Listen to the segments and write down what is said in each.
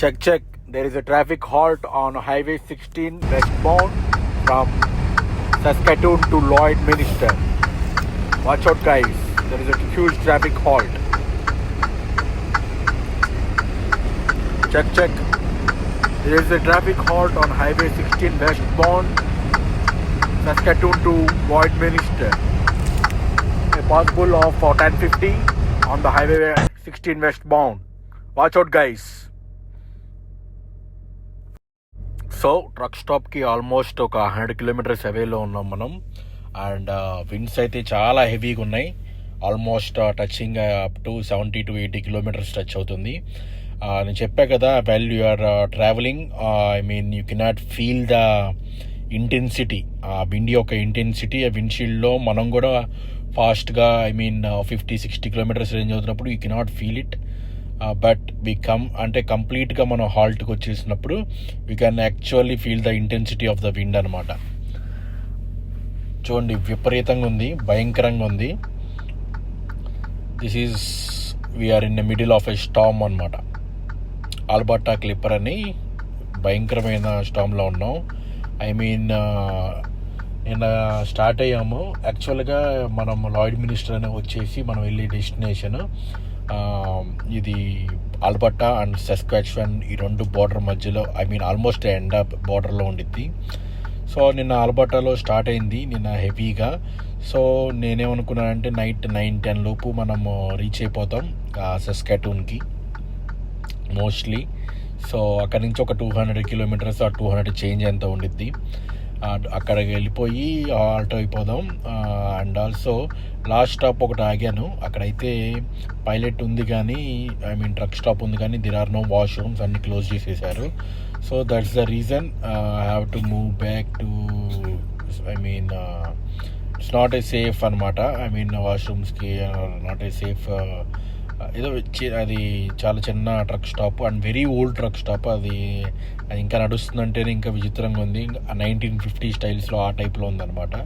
Check, check. There is a traffic halt on Highway 16 westbound from Saskatoon to Lloydminster. Watch out, guys. There is a huge traffic halt. Check, check. There is a traffic halt on Highway 16 westbound Saskatoon to Lloydminster. A possible of uh, 1050 on the Highway 16 westbound. Watch out, guys. So truck స్టాప్కి almost ఒక hundred kilometres అవేలో ఉన్నాం మనం and winds uh, అయితే చాలా హెవీగా ఉన్నాయి almost touching up to seventy to eighty kilometres touch అవుతుంది uh, నేను చెప్పా కదా well you are travelling I mean you cannot feel the intensity ఆ విండి యొక్క ఇంటెన్సిటీ ఆ విండ్షీల్డ్లో మనం కూడా ఫాస్ట్గా I mean fifty sixty kilometres range అవుతున్నప్పుడు you cannot feel it but we come అంటే కంప్లీట్గా మనం హాల్ట్కి వచ్చేసినప్పుడు we can actually feel the intensity of the wind అనమాట చూడండి విపరీతంగా ఉంది భయంకరంగా ఉంది. This is we are in the middle of a storm అనమాట ఆల్బర్టా క్లిప్పర్ అని భయంకరమైన స్టామ్లో ఉన్నాం. ఐ మీన్ uh, నిన్న స్టార్ట్ అయ్యాము. యాక్చువల్గా మనం లాయిడ్ మినిస్టర్ అని వచ్చేసి మనం వెళ్ళే డెస్టినేషన్ ఇది ఆల్బర్టా అండ్ సస్క్వాచ్వన్ ఈ రెండు బార్డర్ మధ్యలో ఐ మీన్ ఆల్మోస్ట్ ఎండ్ బార్డర్లో ఉండిద్ది. సో నిన్న ఆల్బర్టాలో స్టార్ట్ అయింది నిన్న హెవీగా సో నేనేమనుకున్నానంటే నైట్ నైన్ టెన్ లోపు మనము రీచ్ అయిపోతాం సస్కాటూన్కి మోస్ట్లీ సో అక్కడి నుంచి ఒక టూ హండ్రెడ్ కిలోమీటర్స్ ఆ టూ హండ్రెడ్ చేంజ్ ఎంత ఉండిద్ది. అక్కడికి వెళ్ళిపోయి ఆల్టో అయిపోదాం. అండ్ ఆల్సో లాస్ట్ స్టాప్ ఒకటి ఆగాను. అక్కడైతే పైలట్ ఉంది కానీ ఐ మీన్ ట్రక్ స్టాప్ ఉంది కానీ దిర్ ఆర్ నో వాష్రూమ్స్ అన్ని క్లోజ్ చేసేసారు. So that's the reason I have to move back to I mean it's not a safe అనమాట ఐ మీన్ వాష్రూమ్స్కి నాట్ ఏ సేఫ్ ఏదో చి- అది చాలా చిన్న truck stop and very old truck stop అది అది ఇంకా నడుస్తుందంటేనే ఇంకా విచిత్రంగా ఉంది. నైన్టీన్ ఫిఫ్టీ స్టైల్స్లో ఆ టైప్లో ఉందన్నమాట.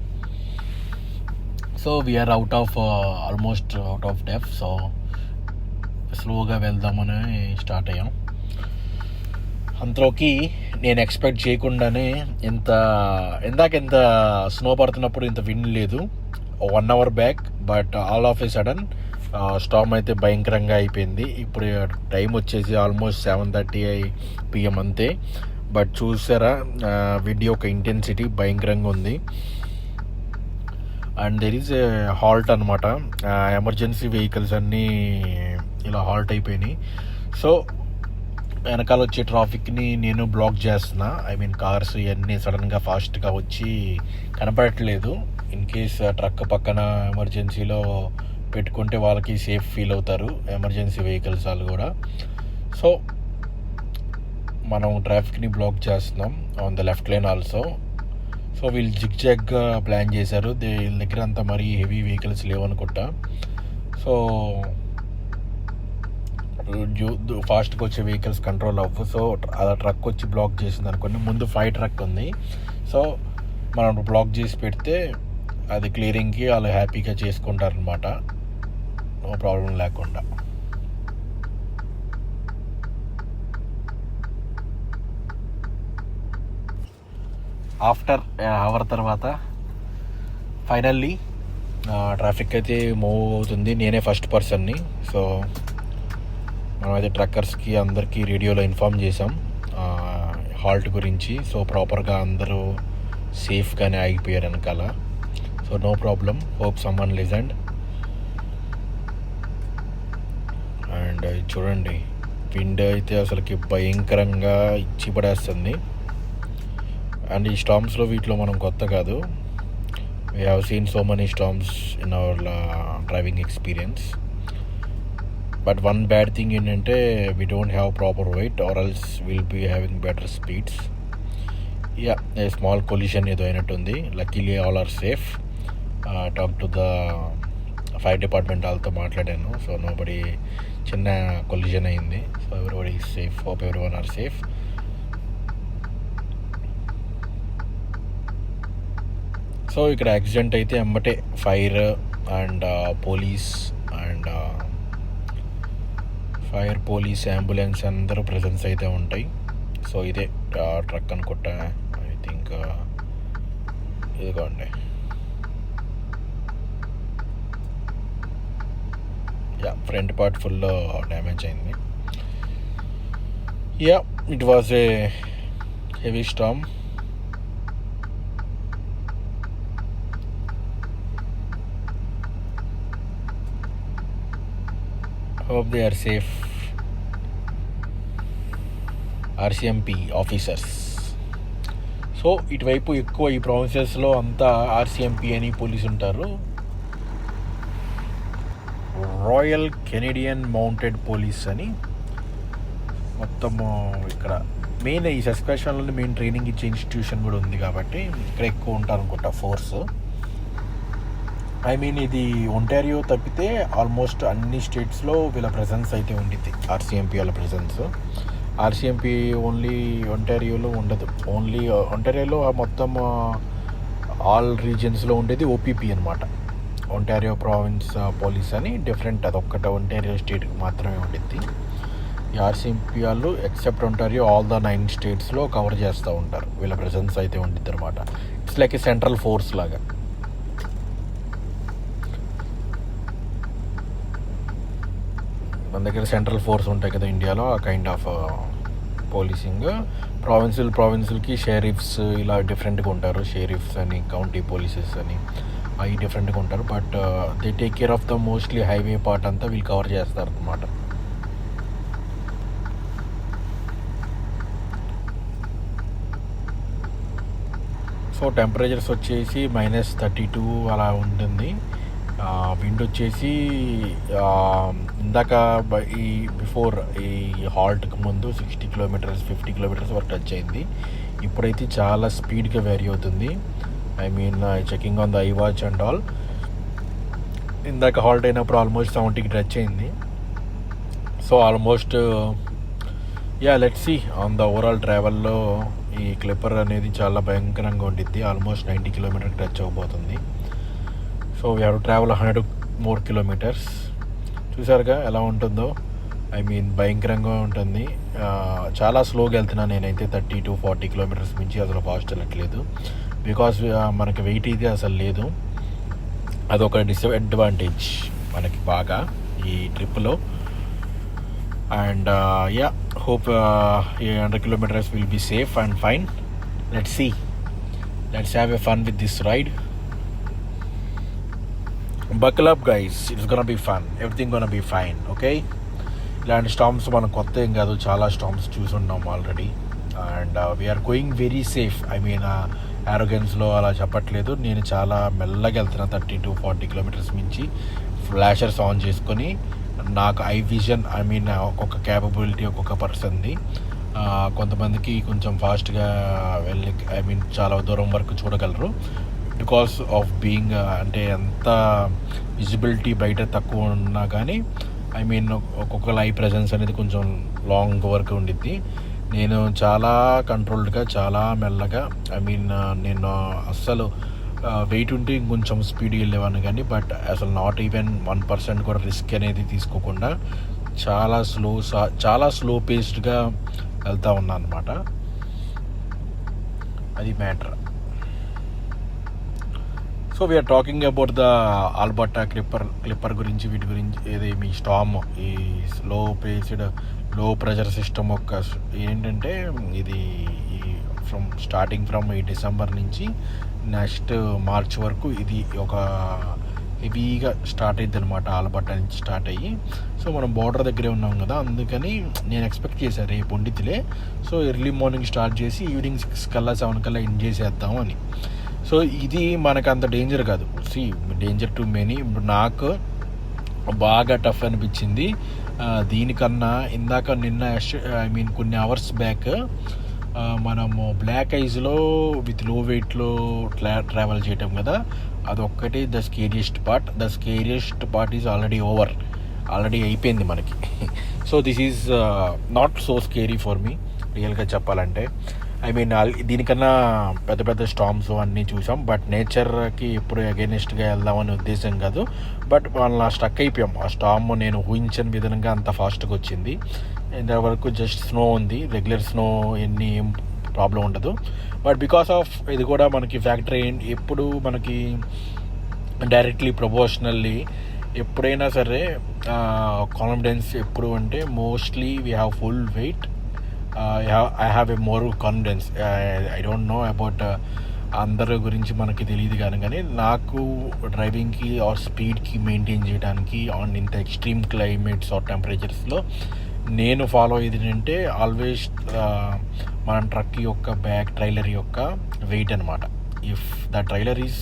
So we are out of almost out of DEF so స్లోగా వెళ్దామని స్టార్ట్ అయ్యాం. అంతలోకి నేను ఎక్స్పెక్ట్ చేయకుండానే ఇంత ఇందాక ఇంత స్నో పడుతున్నప్పుడు ఇంత విండ్ లేదు. One hour back but all of a sudden storm అయితే భయంకరంగా అయిపోయింది. ఇప్పుడు టైం వచ్చేసి ఆల్మోస్ట్ సెవెన్ థర్టీ పిఎం అంతే. బట్ చూసారా వీడియో యొక్క ఇంటెన్సిటీ భయంకరంగా ఉంది. And there is a halt అనమాట ఎమర్జెన్సీ వెహికల్స్ అన్నీ ఇలా హాల్ట్ అయిపోయినాయి. సో వెనకాల వచ్చే ట్రాఫిక్ని నేను బ్లాక్ చేస్తున్నా. ఐ మీన్ కార్స్ ఇవన్నీ సడన్గా ఫాస్ట్గా వచ్చి కనపడట్లేదు. ఇన్ కేస్ ట్రక్ పక్కన ఎమర్జెన్సీలో పెట్టుకుంటే వాళ్ళకి సేఫ్ ఫీల్ అవుతారు. ఎమర్జెన్సీ వెహికల్స్ వాళ్ళు కూడా. సో మనం ట్రాఫిక్ని బ్లాక్ చేస్తున్నాం on the left line also so వీళ్ళు జిగ్ జాగ్గా ప్లాన్ చేశారు. దే వీళ్ళ దగ్గర అంతా మరీ హెవీ వెహికల్స్ లేవనుకుంటా సో ఫాస్ట్గా వచ్చే వెహికల్స్ కంట్రోల్ అవ్వు సో అలా ట్రక్ వచ్చి బ్లాక్ చేసింది అనుకోండి. ముందు ఫైవ్ ట్రక్ ఉంది. సో మనం బ్లాక్ చేసి పెడితే అది క్లియరింగ్కి వాళ్ళు హ్యాపీగా చేసుకుంటారనమాట నో ప్రాబ్లం లేకుండా. ఆఫ్టర్ అవర్ తర్వాత ఫైనల్లీ ట్రాఫిక్ అయితే మూవ్ అవుతుంది. నేనే ఫస్ట్ పర్సన్ని. సో మనమైతే ట్రక్కర్స్కి అందరికీ రేడియోలో ఇన్ఫామ్ చేసాం హాల్ట్ గురించి. సో ప్రాపర్గా అందరూ సేఫ్గానే ఆగిపోయారు వెనకాల. So no problem. హోప్ సమ్మన్ లిజెండ్. అండ్ చూడండి. విండ్ అయితే అసలుకి భయంకరంగా ఇచ్చి పడేస్తుంది. అండ్ ఈ స్టామ్స్లో వీటిలో మనం కొత్త కాదు. We have seen so many storms in our driving experience but one bad thing ఏంటంటే we don't have proper weight or else will be having better speeds yeah a small collision ఏదో అయినట్టుంది. Luckily all are safe talk to the fire department వాళ్ళతో మాట్లాడాను. So nobody చిన్న collision అయింది. So everybody safe hope everyone are safe so ఇక్కడ accident అయితే అమ్మటే fire and police and fire police ambulance అందరూ presence అయితే ఉంటాయి. సో ఇదే uh, ట్రక్ అనుకుంటా. ఐ థింక్ uh, ఇదిగోండి. Yeah front part full damage అయింది. Yeah it was a heavy storm hope they are safe RCMP officers so ఇటువైపు ఎక్కువ ఈ ప్రావిన్సెస్లో అంతా ఆర్సిఎంపి అని పోలీస్ ఉంటారు రాయల్ కెనేడియన్ మౌంటెడ్ పోలీస్ అని. మొత్తము ఇక్కడ మెయిన్ ఈ సస్పెషన్లో మెయిన్ ట్రైనింగ్ ఇచ్చే ఇన్స్టిట్యూషన్ కూడా ఉంది కాబట్టి ఇక్కడ ఎక్కువ ఉంటారు అనుకుంటా ఫోర్స్. ఐ మీన్ ఇది ఒంటారియో తప్పితే ఆల్మోస్ట్ అన్ని స్టేట్స్లో వీళ్ళ ప్రెజెన్స్ అయితే ఉండిద్ది ఆర్సీఎంపీ వాళ్ళ ప్రెజెన్స్ ఆర్సీఎంపీ ఓన్లీ ఒంటారియోలో ఉండదు ఓన్లీ ఒంటారియోలో మొత్తం ఆల్ రీజియన్స్లో ఉండేది ఓపీపీ అనమాట ఒంటారియో ప్రావిన్స్ పోలీస్ అని డిఫరెంట్ అదొక్కట ఒంటారియో స్టేట్కి మాత్రమే ఉండిద్ది. ఈ ఆర్సీఎంపీ వాళ్ళు except Ontario all the nine స్టేట్స్లో కవర్ చేస్తూ ఉంటారు. వీళ్ళ ప్రెసెన్స్ అయితే ఉండిద్ది అనమాట it's like a central force లాగా. మన దగ్గర సెంట్రల్ ఫోర్స్ ఉంటాయి కదా ఇండియాలో ఆ కైండ్ ఆఫ్ పోలీసింగ్ ప్రావిన్సులు ప్రావిన్సులకి షెరీఫ్స్ ఇలా డిఫరెంట్గా ఉంటారు. షెరీఫ్స్ అని కౌంటీ పోలీసెస్ అని. అవి డిఫరెంట్గా ఉంటారు. But they take care of the mostly highway part అంతా వీళ్ళు కవర్ చేస్తారు అనమాట సో టెంపరేచర్స్ వచ్చేసి మైనస్ థర్టీ టూ అలా ఉంటుంది. విండ్ వచ్చేసి ఇందాక ఈ బిఫోర్ ఈ హాల్ట్కి ముందు సిక్స్టీ కిలోమీటర్స్ ఫిఫ్టీ కిలోమీటర్స్ వరకు టచ్ అయింది. ఇప్పుడైతే చాలా స్పీడ్గా వేరీ అవుతుంది. I mean checking on the iWatch and all ఇందాక హాల్ట్ అయినప్పుడు ఆల్మోస్ట్ సెవెంటీకి టచ్ అయింది. So almost yeah let see on the overall ట్రావెల్లో ఈ క్లిప్పర్ అనేది చాలా భయంకరంగా ఉండిద్ది. ఆల్మోస్ట్ నైంటీ కిలోమీటర్కి టచ్ అవ్వబోతుంది. So we have travel hundred more kilometres చూసారుగా ఎలా ఉంటుందో? ఐ మీన్ భయంకరంగా ఉంటుంది. Uh, చాలా స్లోగా వెళ్తున్నాను నేనైతే. థర్టీ టు ఫార్టీ కిలోమీటర్స్ మించి అసలు ఫాస్ట్ వెళ్ళట్లేదు. బికాస్ మనకి వెయిట్ ఇది అసలు లేదు. అదొక డిసడ్వాంటేజ్ మనకి బాగా ఈ ట్రిప్లో అండ్ యా హోప్ ఈ hundred kilometres will be safe and fine let see let's have a fun with this ride buckle up guys it's gonna be fun everything gonna be fine okay ఇలాంటి storms మనం కొత్త ఏం కాదు. చాలా storms చూసున్నాం already and we are going very safe I mean ఆరోగెన్స్లో అలా చెప్పట్లేదు. నేను చాలా మెల్లగా వెళ్తున్నా థర్టీ టు ఫార్టీ కిలోమీటర్స్ మించి. ఫ్లాషర్స్ ఆన్ చేసుకొని నాకు ఐ విజన్ ఐ మీన్ ఒక్కొక్క క్యాపబిలిటీ ఒక్కొక్క పర్సన్ది. కొంతమందికి కొంచెం ఫాస్ట్గా వెళ్ళి ఐ మీన్ చాలా దూరం వరకు చూడగలరు. బికాస్ ఆఫ్ బీయింగ్ అంటే ఎంత విజిబిలిటీ బయట తక్కువ ఉన్నా కానీ ఐ మీన్ ఒక్కొక్క లైవ్ ప్రజెన్స్ అనేది కొంచెం లాంగ్ వరకు ఉండిద్ది. నేను చాలా కంట్రోల్డ్గా చాలా మెల్లగా ఐ మీన్ uh, నేను అస్సలు uh, వెయిట్ ఉంటే ఇంకొంచెం స్పీడ్ వెళ్ళేవాడిని కానీ బట్ అసలు నాట్ ఈవెన్ వన్ పర్సెంట్ కూడా రిస్క్ అనేది తీసుకోకుండా చాలా స్లో చాలా స్లో పేస్డ్గా వెళ్తూ ఉన్నా అనమాట అది matter so we're talking about the Alberta clipper clipper గురించి వీటి గురించి ఏది మీ స్టామ్ ఈ slow paced low pressure system ఒక ఏంటంటే ఇది ఫ్రమ్ స్టార్టింగ్ ఫ్రమ్ ఈ డిసెంబర్ నుంచి నెక్స్ట్ మార్చ్ వరకు ఇది ఒక హెవీగా స్టార్ట్ అయింది అనమాట ఆలబట్ట నుంచి స్టార్ట్ అయ్యి. సో మనం బార్డర్ దగ్గరే ఉన్నాం కదా అందుకని నేను ఎక్స్పెక్ట్ చేశాను రేపు వండితులే సో ఎర్లీ మార్నింగ్ స్టార్ట్ చేసి ఈవినింగ్ సిక్స్ కల్లా సెవెన్ కల్లా ఎండ్ చేసేద్దాం అని. సో ఇది మనకు అంత డేంజర్ కాదు. సి డేంజర్ టు మెనీ ఇప్పుడు నాకు బాగా టఫ్ అనిపించింది. దీనికన్నా ఇందాక నిన్న ఐ మీన్ కొన్ని అవర్స్ బ్యాక్ మనము బ్లాక్ ఐజ్లో విత్లో వెయిట్లో ట్రా ట్రావెల్ చేయటం కదా. అదొక్కటి the scariest part the scariest part is already over already అయిపోయింది మనకి. So this is not so scary for me రియల్గా చెప్పాలంటే. ఐ మీన్ దీనికన్నా పెద్ద పెద్ద స్టామ్స్ అన్నీ చూసాం బట్ నేచర్కి ఎప్పుడు అగేనిస్ట్గా వెళ్దామని ఉద్దేశం కాదు. బట్ వాళ్ళ స్టక్ అయిపోయాం. ఆ స్టామ్ నేను ఊహించని విధంగా అంత ఫాస్ట్గా వచ్చింది. ఇంతవరకు జస్ట్ స్నో ఉంది. రెగ్యులర్ స్నో ఎన్ని ఏం ప్రాబ్లం ఉండదు. బట్ బికాస్ ఆఫ్ ఇది కూడా మనకి ఫ్యాక్టరీ ఎప్పుడు మనకి డైరెక్ట్లీ ప్రొపోర్షనల్లీ ఎప్పుడైనా సరే కాన్ఫిడెన్స్ ఎప్పుడు అంటే mostly we have full weight I have a more confidence I don't know about అందరి గురించి మనకి తెలియదు కానీ కానీ నాకు డ్రైవింగ్కి ఆర్ స్పీడ్కి మెయింటైన్ చేయడానికి ఆన్ ఇంత ఎక్స్ట్రీమ్ క్లైమేట్స్ ఆర్ టెంపరేచర్స్లో నేను ఫాలో అయ్యేది ఏంటంటే ఆల్వేస్ మన ట్రక్ యొక్క బ్యాక్ ట్రైలర్ యొక్క వెయిట్ అనమాట if the trailer is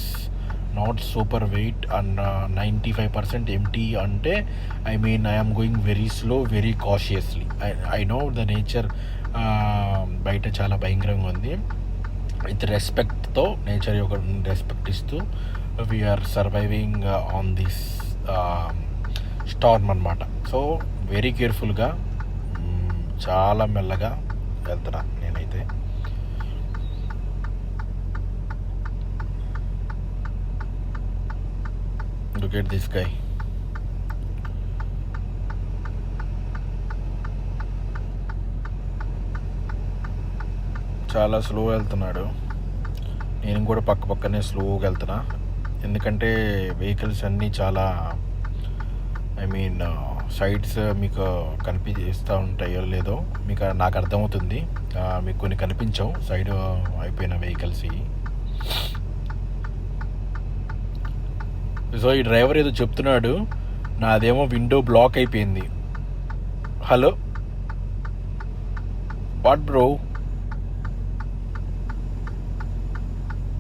not super weight and ninety five percent empty అంటే I mean I'm going very slow very cautiously I I know the nature బయట చాలా భయంకరంగా ఉంది. విత్ రెస్పెక్ట్తో నేచర్ యొక్క రెస్పెక్ట్ ఇస్తూ we are surviving on this storm అనమాట so very కేర్ఫుల్గా చాలా మెల్లగా వెళ్తున్నా నేనైతే. లుక్ ఎట్ దిస్ గై చాలా స్లో వెళ్తున్నాడు. నేను కూడా పక్క పక్కనే స్లోగా వెళ్తున్నా. ఎందుకంటే వెహికల్స్ అన్నీ చాలా ఐ మీన్ సైడ్స్ మీకు కనిపిస్తూ ఉంటాయో లేదో మీకు నాకు అర్థమవుతుంది. మీకు కొన్ని కనిపించవు. సైడ్ అయిపోయిన వెహికల్స్ సో ఈ డ్రైవర్ ఏదో చెప్తున్నాడు. నాదేమో విండో బ్లాక్ అయిపోయింది. Hello what bro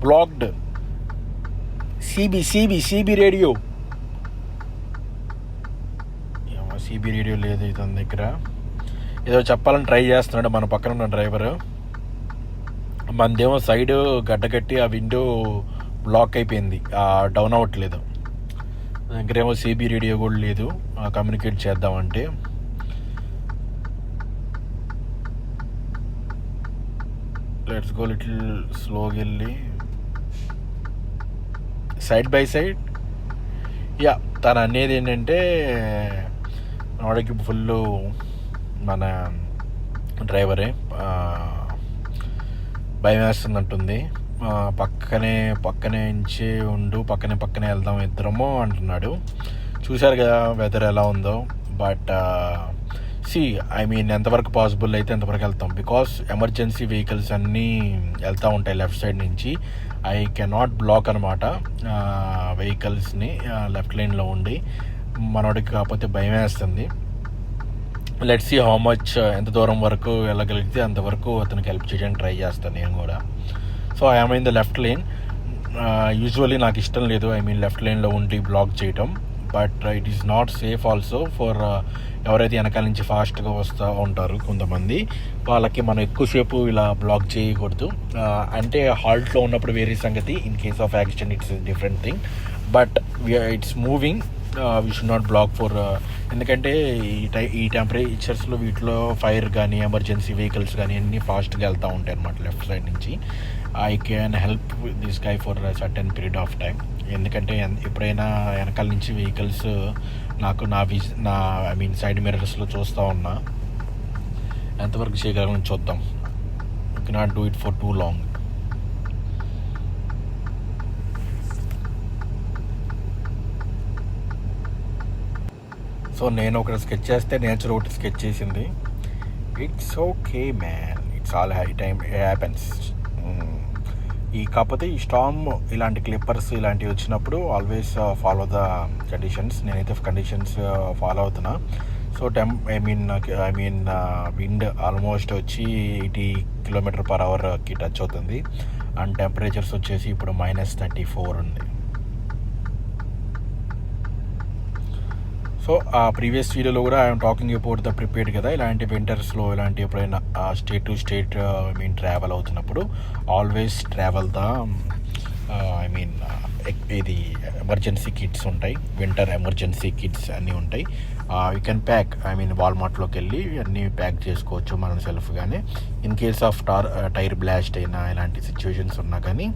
blocked. CB CB CB radio. CB radio లేదు ఇతని దగ్గర. ఏదో చెప్పాలని ట్రై చేస్తున్నాడు మన పక్కన ఉన్న డ్రైవరు. మనదేమో సైడ్ గడ్డగట్టి ఆ విండో బ్లాక్ అయిపోయింది. డౌన్ అవ్వట్లేదు. దగ్గరేమో సిబి రేడియో కూడా లేదు. కమ్యూనికేట్ చేద్దామంటే. లెట్స్ గో లిటిల్ స్లోగా వెళ్ళి సైడ్ బై సైడ్. యా తను అనేది ఏంటంటే వాడికి ఫుల్ మన డ్రైవరే. భయం వేస్తుందంటుంది. పక్కనే పక్కనే నుంచి ఉండు పక్కనే పక్కనే వెళ్దాం ఇద్దరము అంటున్నాడు. చూశారు కదా వెదర్ ఎలా ఉందో. బట్ సి ఐ మీన్ ఎంతవరకు పాసిబుల్ అయితే ఎంతవరకు వెళ్తాం. బికాస్ ఎమర్జెన్సీ వెహికల్స్ అన్నీ వెళ్తూ ఉంటాయి లెఫ్ట్ సైడ్ నుంచి. ఐ కెనాట్ బ్లాక్ అనమాట వెహికల్స్ని లెఫ్ట్ లైన్లో ఉండి. మనోడికి కాకపోతే భయం వేస్తుంది. లెట్ సి హౌ మచ్ ఎంత దూరం వరకు వెళ్ళగలిగితే అంతవరకు అతనికి హెల్ప్ చేయడానికి ట్రై చేస్తాను నేను కూడా. So I'm in the left line usually నాకు ఇష్టం లేదు ఐ మీన్ లెఫ్ట్ లైన్లో ఉండి బ్లాక్ చేయటం. But it is not safe also for ఎవరైతే వెనకాల నుంచి ఫాస్ట్గా వస్తూ ఉంటారు కొంతమంది వాళ్ళకి మనం ఎక్కువసేపు ఇలా బ్లాక్ చేయకూడదు. అంటే హాల్ట్లో ఉన్నప్పుడు వేరే సంగతి in case of accident it's different thing but it's moving we should not block for ఎందుకంటే ఈ టై ఈ టెంపరేచర్స్లో వీటిలో ఫైర్ కానీ ఎమర్జెన్సీ వెహికల్స్ కానీ అన్నీ ఫాస్ట్గా వెళ్తూ ఉంటాయి అనమాట లెఫ్ట్ సైడ్ నుంచి. I can help this guy for certain period of time ఎందుకంటే ఎప్పుడైనా వెనకాల నుంచి వెహికల్స్ నాకు నా విజ్ నా ఐ మీన్ సైడ్ మిరర్స్లో చూస్తూ ఉన్నా ఎంతవరకు చేయగలను చూద్దాం. You not do it for too long so నేను ఒకటి స్కెచ్ చేస్తే నేచర్ ఒకటి స్కెచ్ చేసింది. It's okay man it's all high time happens ఈ కాకపోతే ఈ స్టామ్ ఇలాంటి క్లిప్పర్స్ ఇలాంటివి వచ్చినప్పుడు ఆల్వేస్ ఫాలో ద కండిషన్స్ నేనైతే కండిషన్స్ ఫాలో uh, అవుతున్నా. So టెం I mean I mean wind almost వచ్చి ఎయిటీ కిలోమీటర్ పర్ అవర్కి టచ్ అవుతుంది. అండ్ టెంపరేచర్స్ వచ్చేసి ఇప్పుడు మైనస్ థర్టీ ఫోర్ ఉంది. సో ఆ ప్రీవియస్ వీడియోలో కూడా I'm talking about the prepared కదా ఇలాంటి వింటర్స్లో ఇలాంటి ఎప్పుడైనా state to state I mean travel అవుతున్నప్పుడు always travel the I mean ఇది ఎమర్జెన్సీ కిట్స్ ఉంటాయి వింటర్ ఎమర్జెన్సీ కిట్స్ అన్నీ ఉంటాయి. You can pack I mean వాల్మార్ట్లోకి వెళ్ళి అన్నీ ప్యాక్ చేసుకోవచ్చు మనం సెల్ఫ్గానే ఇన్ కేస్ ఆఫ్ టార్ టైర్ బ్లాస్ట్ అయినా ఇలాంటి సిచ్యువేషన్స్ ఉన్నా కానీ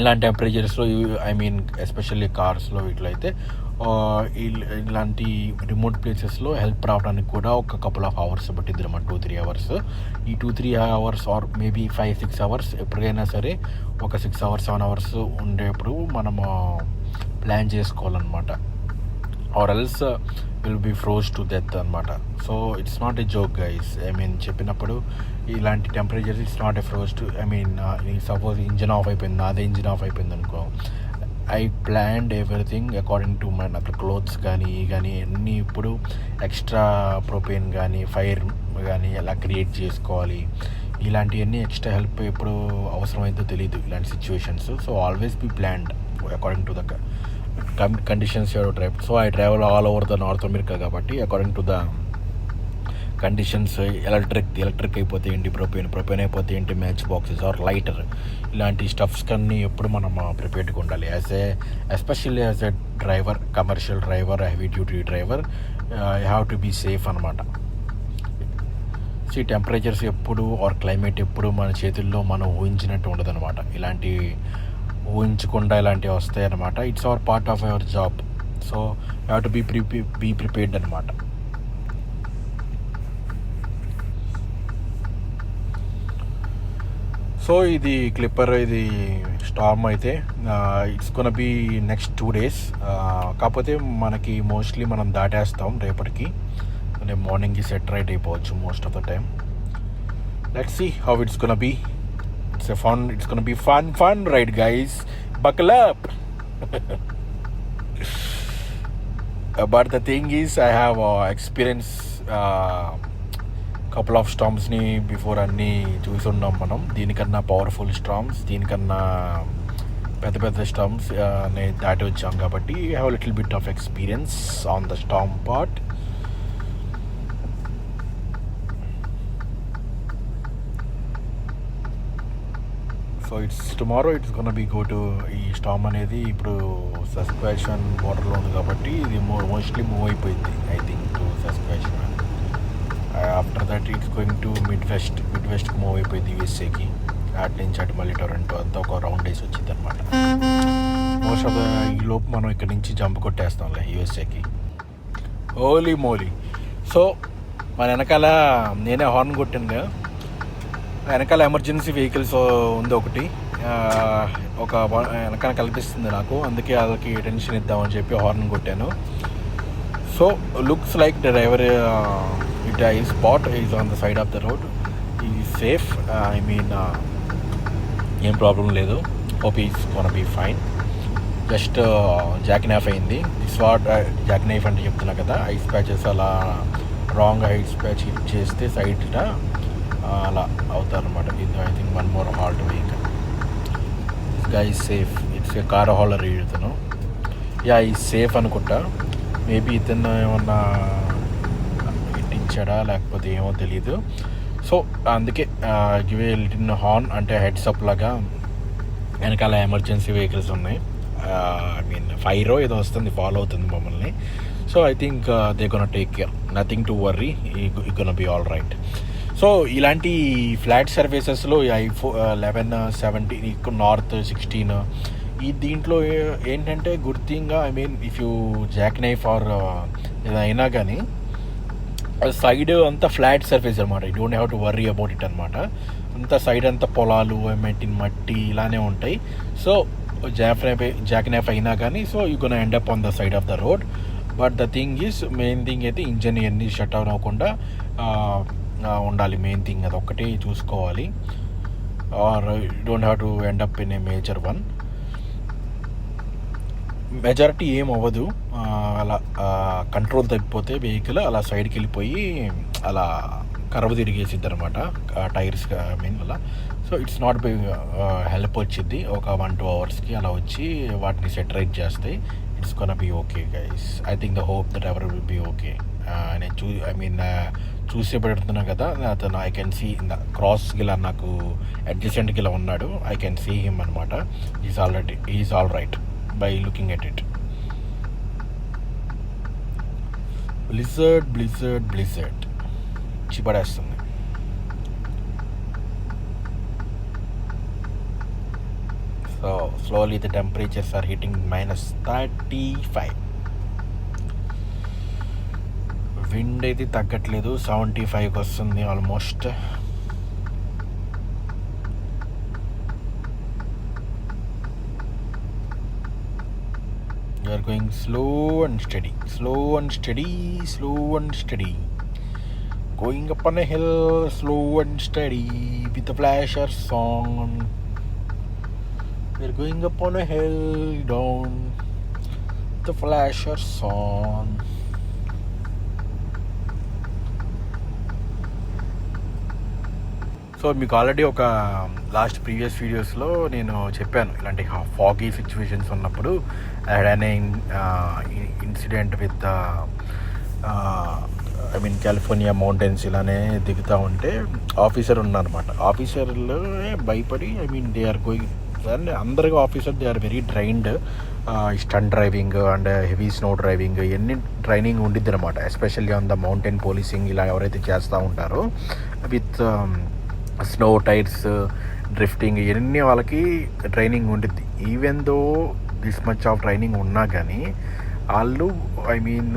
ఇలాంటి టెంపరేచర్స్లో ఐ మీన్ ఎస్పెషల్లీ కార్స్లో వీటిలో అయితే ఇలాంటి రిమోట్ ప్లేసెస్లో హెల్ప్ రావడానికి కూడా ఒక కపుల్ ఆఫ్ అవర్స్ పట్టిద్ది అన్నమాట టూ త్రీ అవర్స్ ఈ two three hours or maybe five six hours ఎప్పటికైనా సరే ఒక సిక్స్ అవర్స్ సెవెన్ అవర్స్ ఉండేప్పుడు మనము ప్లాన్ చేసుకోవాలన్నమాట. Or else will be froze to death అనమాట so it's not a joke guys I mean చెప్పినప్పుడు ఇలాంటి temperatures it's not a froze to I mean suppose engine off అయిపోయింది నాదే engine off అయిపోయింది అనుకో I planned everything according to my అక్కడ clothes కానీ కానీ అన్నీ ఇప్పుడు ఎక్స్ట్రా ప్రొపేన్ కానీ ఫైర్ కానీ ఎలా క్రియేట్ చేసుకోవాలి. ఇలాంటివన్నీ ఎక్స్ట్రా హెల్ప్ ఎప్పుడు అవసరమైందో తెలియదు ఇలాంటి situations so always be planned according to the conditions your drive so I travel all over the North America కాబట్టి according to the conditions electric electric అయిపోతే ఏంటి ప్రొపేన్ ప్రొపేన్ అయిపోతే ఏంటి మ్యాచ్ బాక్సెస్ ఆర్ లైటర్ ఇలాంటి stuffs కన్నీ ఎప్పుడు మనం ప్రిపేర్డ్గా ఉండాలి. As a especially as a driver commercial driver heavy duty driver I have to be safe అనమాట సీ టెంపరేచర్స్ ఎప్పుడు ఆర్ క్లైమేట్ ఎప్పుడు మన చేతుల్లో మనం ఊహించినట్టు ఉండదనమాట ఇలాంటి ఊహించకుండా ఇలాంటివి వస్తాయి అనమాట it's our part of our job so have to be prepare be prepared అనమాట సో ఇది క్లిప్పర్ ఇది స్టార్మ్ అయితే it's gonna be next two days కాకపోతే మనకి మోస్ట్లీ మనం దాటేస్తాం రేపటికి. అంటే మార్నింగ్కి సెట్ రైట్ అయిపోవచ్చు most of the time let see how it's gonna be it's a fun it's gonna be fun fun right guys buckle but the thing is I have experience couple of స్టామ్స్ని before అన్నీ చూసి ఉన్నాం మనం. దీనికన్నా powerful storms దీనికన్నా పెద్ద పెద్ద స్టామ్స్ని దాటి వచ్చాం కాబట్టి have little bit of experience on the storm part so it's tomorrow it's gonna be go to ఈ స్టామ్ అనేది ఇప్పుడు సస్పెన్షన్ వాటర్లో ఉంది కాబట్టి ఇది మోస్ట్లీ మూవ్ అయిపోయింది I think to suspension after that it's going to Midwest mid వెస్ట్కి move అయిపోయింది యూఎస్ఏకి అటు నుంచి అటు మళ్ళీ టొరంటో అంతా ఒక రౌండ్ వేసి వచ్చింది అనమాట మోస్ట్ ఆఫ్ ఈ లోపు మనం ఇక్కడ నుంచి జంప్ కొట్టేస్తాంలే యూఎస్ఏకి ఓలీ మోలీ సో మన వెనకాల నేనే హార్న్ కొట్టాను వెనకాల ఎమర్జెన్సీ వెహికల్స్ ఉంది ఒకటి. ఒక వెనకాల కల్పిస్తుంది నాకు. అందుకే వాళ్ళకి టెన్షన్ ఇద్దామని చెప్పి హార్న్ కొట్టాను. So looks like driver it I spot is on the side of the road he safe I mean ఏం ప్రాబ్లం లేదు. Hope is gonna be fine just jackknife అయింది. దిస్ వాట్ జాక్ నైఫ్ అంటే చెప్తున్నా కదా. Ice patches అలా wrong ice patch చేస్తే side అలా అవుతారనమాట ఇది I think one more halt vehicle this safe it's a car hauler ఇతను యా ఈ సేఫ్ అనుకుంటా. మేబీ ఇతను ఏమన్నా ఇట్టించాడా లేకపోతే ఏమో తెలియదు సో అందుకే గివ్ లిటిన్ హార్న్ అంటే హెడ్స్ అప్ లాగా వెనకాల ఎమర్జెన్సీ వెహికల్స్ ఉన్నాయి. ఐ మీన్ ఫైరో ఏదో వస్తుంది ఫాలో అవుతుంది మమ్మల్ని. So I think they gonna take care nothing to worry he gonna be all right so ఇలాంటి ఫ్లాట్ సర్వీసెస్లో ఐఫో లెవెన్ సెవెంటీన్ నార్త్ సిక్స్టీన్ ఈ దీంట్లో ఏ- ఏంటంటే good thing I mean if you jackknife or ఏదైనా కానీ సైడ్ అంతా ఫ్లాట్ సర్ఫేస్ అనమాట you don't have to worry about it అనమాట అంతా సైడ్ అంతా పొలాలు మెట్టిన మట్టి ఇలానే ఉంటాయి. సో జాక్ నైఫ్ అయినా కానీ so you can end up on the side of the road but the thing is main thing అయితే ఇంజన్ ఇవన్నీ షట్ డౌన్ అవ్వకుండా ఉండాలి. మెయిన్ థింగ్ అది ఒక్కటే చూసుకోవాలి. Or don't have to end up in a major one majority ఏం అవ్వదు. అలా కంట్రోల్ తగ్గిపోతే వెహికల్ అలా సైడ్కి వెళ్ళిపోయి అలా కర్వ్ తిరిగేసిద్ది అనమాట టైర్స్ ఐ మీన్ అలా. So it's not by help వచ్చింది ఒక వన్ టూ అవర్స్కి అలా వచ్చి వాటిని సెట్రైట్ చేస్తాయి it's gonna be okay guys I think the hope that ever will be okay నేను చూ ఐ మీన్ చూసే పెడుతున్నా కదా అతను ఐ కెన్ సీ క్రాస్ గిలా నాకు అడ్జసెంట్ గిలా ఉన్నాడు. ఐ కెన్ సీ హిమ్ అనమాట is already is all right by looking at it blizzard blizzard blizzard చిపడేస్తుంది. So slowly the temperatures are heating minus thirty five wind అయితే తగ్గట్లేదు. Seventy ఫైవ్కి వస్తుంది almost Are going slow and steady, slow and steady, slow and steady. Going up on a hill, slow and steady, with a flasher song. We're going up on a hill, down, the flasher song. So మీకు already ఒక last previous వీడియోస్లో నేను చెప్పాను. ఇలాంటి foggy situations ఉన్నప్పుడు అనే incident with I mean California mountains ఇలానే దిగుతూ ఉంటే ఆఫీసర్ ఉన్నారనమాట ఆఫీసర్లు భయపడి I mean they are going and అందరికీ officer they are very trained stun driving and heavy snow driving ఇవన్నీ ట్రైనింగ్ ఉండిద్ది అనమాట especially on the mountain policing ఇలా ఎవరైతే చేస్తూ ఉంటారో విత్ స్నో టైర్స్ డ్రిఫ్టింగ్ ఇవన్నీ వాళ్ళకి ట్రైనింగ్ ఉంటుంది even though this much of training ఉన్నా కానీ వాళ్ళు I mean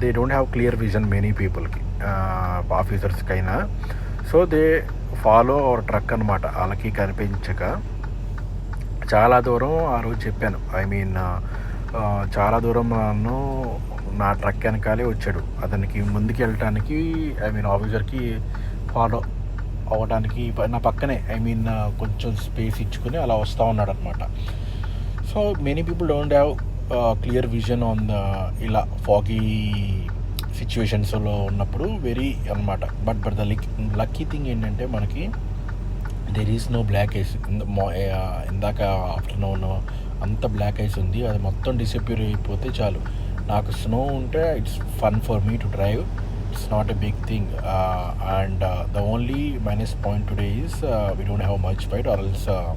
they don't have clear vision many పీపుల్కి ఆఫీసర్స్కైనా so they follow our truck అనమాట వాళ్ళకి కనిపించక చాలా దూరం ఆ రోజు చెప్పాను. ఐ మీన్ uh, uh, చాలా దూరం నన్ను నా ట్రక్ వెనకాలే వచ్చాడు. అతనికి ముందుకు వెళ్ళటానికి ఐ మీన్ ఆఫీసర్కి ఫాలో అవ్వడానికి నా పక్కనే ఐ మీన్ కొంచెం స్పేస్ ఇచ్చుకుని అలా వస్తూ ఉన్నాడు అనమాట so many people don't have clear vision on the ఇలా ఫాగీ సిచ్యువేషన్స్లో ఉన్నప్పుడు వెరీ అనమాట but but the luck lucky thing ఏంటంటే మనకి there is no black ice ఇందాక ఆఫ్టర్నూన్ అంత బ్లాక్ ఐస్ ఉంది. అది మొత్తం డిసప్యూర్ అయిపోతే చాలు. నాకు స్నో ఉంటే it's fun for me to drive it's not a big thing uh, and uh, the only minus point today is uh, we don't have much fight or else uh,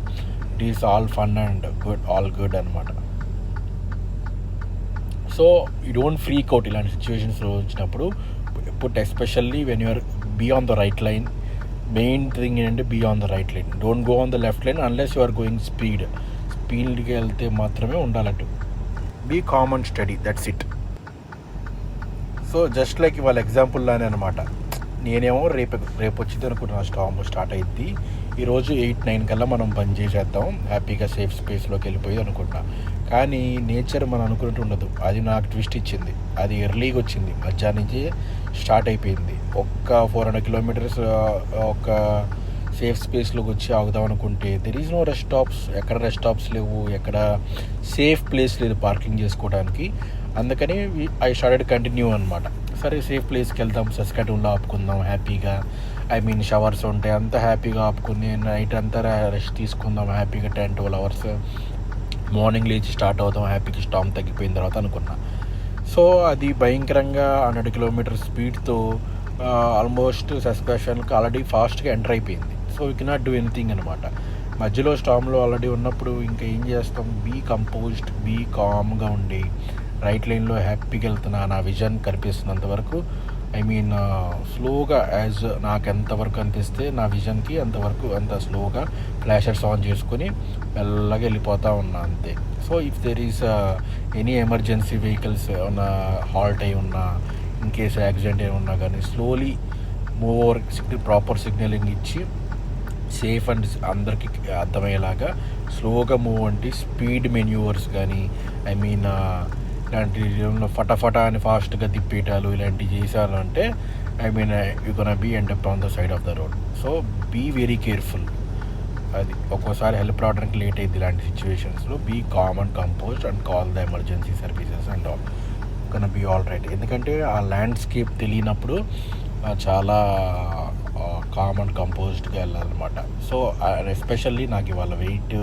it is all fun and good all good అనమాట so you don't freak out ఇలాంటి సిచ్యువేషన్స్లో వచ్చినప్పుడు. Put especially when you're be on the right line main thing ఏంటంటే be on the right line don't go on the left line unless you are going speed స్పీడ్కి వెళ్తే మాత్రమే ఉండాలట్టు. Be common study that's it so just like ఇవాళ ఎగ్జాంపుల్లానే అనమాట నేనేమో రేపు రేపు వచ్చింది అనుకుంటున్నా స్టామ్ స్టార్ట్ అయింది ఈరోజు ఎయిట్ నైన్ కల్లా మనం బంద్ చేసేద్దాం. హ్యాపీగా సేఫ్ స్పేస్లోకి వెళ్ళిపోయి అనుకుంటున్నా. కానీ నేచర్ మనం అనుకున్నట్టు ఉండదు. అది నాకు ట్విస్ట్ ఇచ్చింది. అది ఎర్లీగా వచ్చింది. మధ్యాహ్నం నుంచి స్టార్ట్ అయిపోయింది. ఒక్క ఫోర్ హండ్రెడ్ కిలోమీటర్స్ ఒక సేఫ్ స్పేస్లోకి వచ్చి ఆగుదాం అనుకుంటే there is no rest stops ఎక్కడ రెస్ట్ స్టాప్స్ లేవు? ఎక్కడ సేఫ్ ప్లేస్ లేదు పార్కింగ్ చేసుకోవడానికి. అందుకని ఐ స్టార్టెడ్ కంటిన్యూ అనమాట సరే సేఫ్ ప్లేస్కి వెళ్తాం సస్కటూన్లో ఆపుకుందాం హ్యాపీగా ఐ మీన్ షవర్స్ ఉంటాయి అంతా హ్యాపీగా ఆపుకుని నైట్ అంతా రెస్ట్ తీసుకుందాం హ్యాపీగా టెన్ ట్వెల్వ్ అవర్స్ మార్నింగ్ లేచి స్టార్ట్ అవుతాం హ్యాపీగా స్టామ్ తగ్గిపోయిన తర్వాత అనుకున్నా. సో అది భయంకరంగా హండ్రెడ్ కిలోమీటర్ స్పీడ్తో ఆల్మోస్ట్ సస్పెషన్కి ఆల్రెడీ ఫాస్ట్గా ఎంటర్ అయిపోయింది. So we cannot do anything అనమాట మధ్యలో స్టామ్లో ఆల్రెడీ ఉన్నప్పుడు ఇంకా ఏం చేస్తాం? బీ కంపోజ్డ్ బీ కామ్గా ఉండి రైట్ లైన్లో హ్యాపీగా వెళ్తున్నా నా విజన్ కనిపిస్తున్నంత వరకు. ఐ మీన్ స్లోగా యాజ్ నాకు ఎంతవరకు అనిపిస్తే నా విజన్కి అంతవరకు అంత స్లోగా ఫ్లాషర్స్ ఆన్ చేసుకొని మెల్లగా వెళ్ళిపోతూ ఉన్నా అంతే. So if there is any emergency vehicles ఏమన్నా హాల్ట్ అయి ఉన్నా ఇన్ కేస్ యాక్సిడెంట్ అయి ఉన్నా కానీ slowly move over signal proper signalling ఇచ్చి సేఫ్ అండ్ అందరికి అర్థమయ్యేలాగా స్లోగా మూవ్ అంటే స్పీడ్ మెన్యూవర్స్ కానీ ఐ మీన్ ఇలాంటి ఫటాఫటా అని ఫాస్ట్గా తిప్పేయటాలు ఇలాంటివి చేశారు అంటే I mean you gonna be end up on the side of the road so be very careful అది ఒక్కోసారి హెల్ప్ రావడానికి లేట్ అయింది ఇలాంటి సిచ్యువేషన్స్లో be calm and compose and call the emergency services and all gonna be all right ఎందుకంటే ఆ landscape తెలియనప్పుడు చాలా కామ్ అండ్ కంపోజ్డ్గా వెళ్ళాలన్నమాట. సో ఎస్పెషల్లీ నాకు ఇవాళ వెయిట్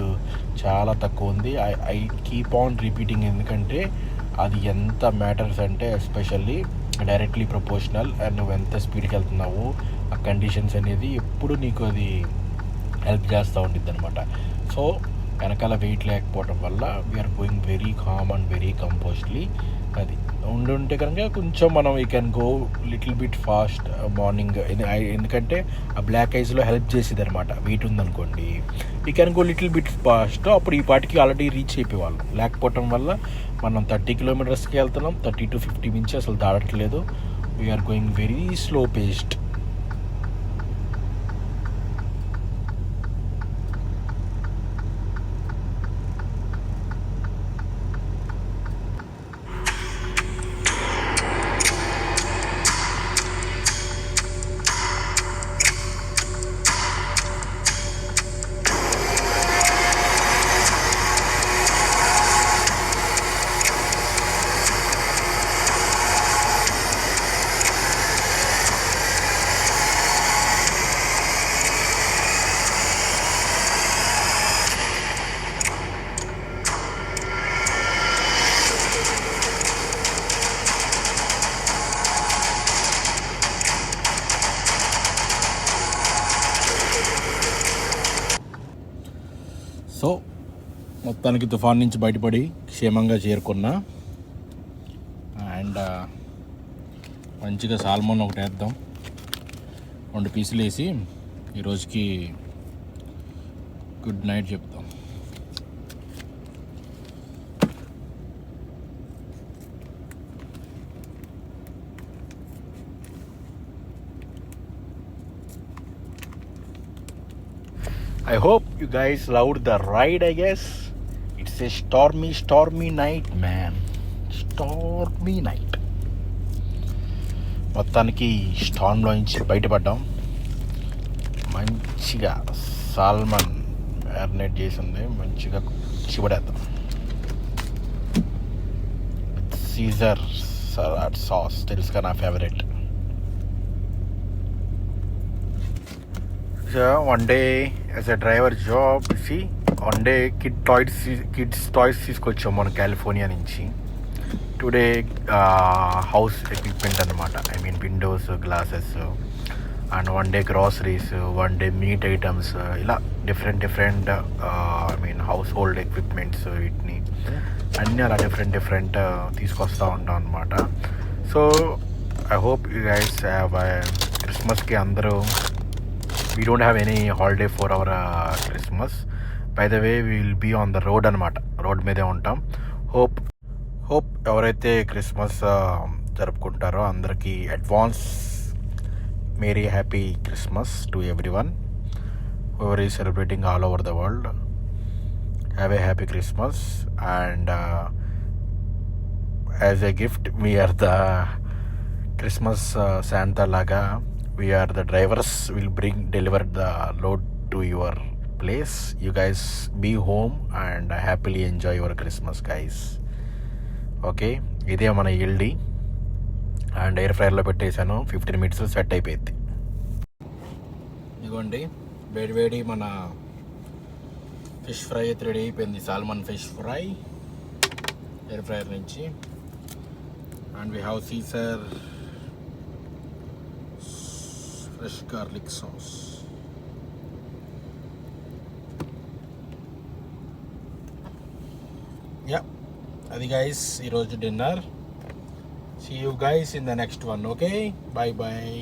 చాలా తక్కువ ఉంది. I I keep on repeating ఎందుకంటే అది ఎంత మ్యాటర్స్ అంటే ఎస్పెషల్లీ డైరెక్ట్లీ ప్రపోర్షనల్ అండ్ నువ్వు ఎంత స్పీడ్కి వెళ్తున్నావు ఆ కండిషన్స్ అనేది ఎప్పుడు నీకు అది హెల్ప్ చేస్తూ ఉండిద్ది అనమాట సో వెనకాల వెయిట్ లేకపోవడం వల్ల we're going very calm and very composedly అది ఉండి ఉంటే కనుక కొంచెం మనం we can go little bit fast morning ఎందుకంటే ఆ బ్లాక్ ఐస్లో హెల్ప్ చేసేది అనమాట వీట్ ఉందనుకోండి. We can go little bit fast అప్పుడు ఈ పాటికి ఆల్రెడీ రీచ్ అయిపోయేవాళ్ళం. లేకపోవటం వల్ల మనం థర్టీ కిలోమీటర్స్కి వెళ్తున్నాం. థర్టీ టు ఫిఫ్టీ మించి అసలు దాడట్లేదు we're going very slow paced so మొత్తానికి తుఫాన్ నుంచి బయటపడి క్షేమంగా చేరుకున్నా అండ్ మంచిగా సాల్మోన్ ఒకటి వేద్దాం. రెండు పీసులు వేసి ఈరోజుకి గుడ్ నైట్ చెప్తాం. I hope guys loved the ride, I guess. It's a stormy, stormy night, man. Stormy night మొత్తానికి స్టార్మ్లో నుంచి బయటపడ్డాం. మంచిగా సాల్మన్ మ్యారినేట్ చేసి ఉంది మంచిగా చివడేద్దాం. Caesar salad sauce. తెలుసుగా నా favourite one day as a driver job see one day kid toys kids toys తీసుకొచ్చాం మనం కాలిఫోర్నియా నుంచి. టుడే హౌస్ ఎక్విప్మెంట్ అనమాట I mean windows glasses and one day groceries one day meat items ఇలా different different I mean household equipments వీటిని. అన్నీ అలా different different తీసుకొస్తూ ఉంటాం అనమాట so I hope you guys క్రిస్మస్కి అందరూ we don't have any holiday for our Christmas bye the way will be on the road అనమాట రోడ్ మీదే ఉంటాం. హోప్ హోప్ ఎవరైతే క్రిస్మస్ జరుపుకుంటారో అందరికీ advance merry happy Christmas to everyone ever ఈ celebrating all over the world have a happy Christmas and as a gift me are the Christmas Santa లాగా we are the drivers will bring deliver the load to your place you guys be home and happily enjoy your Christmas guys okay ఇదే మన LD and air ఫ్రైర్లో పెట్టేశాను. Fifteen minutes set అయిపోయింది. ఇదిగోండి. వేడి వేడి మన fish fry అయితే ready అయిపోయింది. Salmon fish fry. Air fryer నుంచి. And we have Caesar fresh garlic sauce yeah అది గైస్ ఈరోజు dinner see you guys in the next one okay bye bye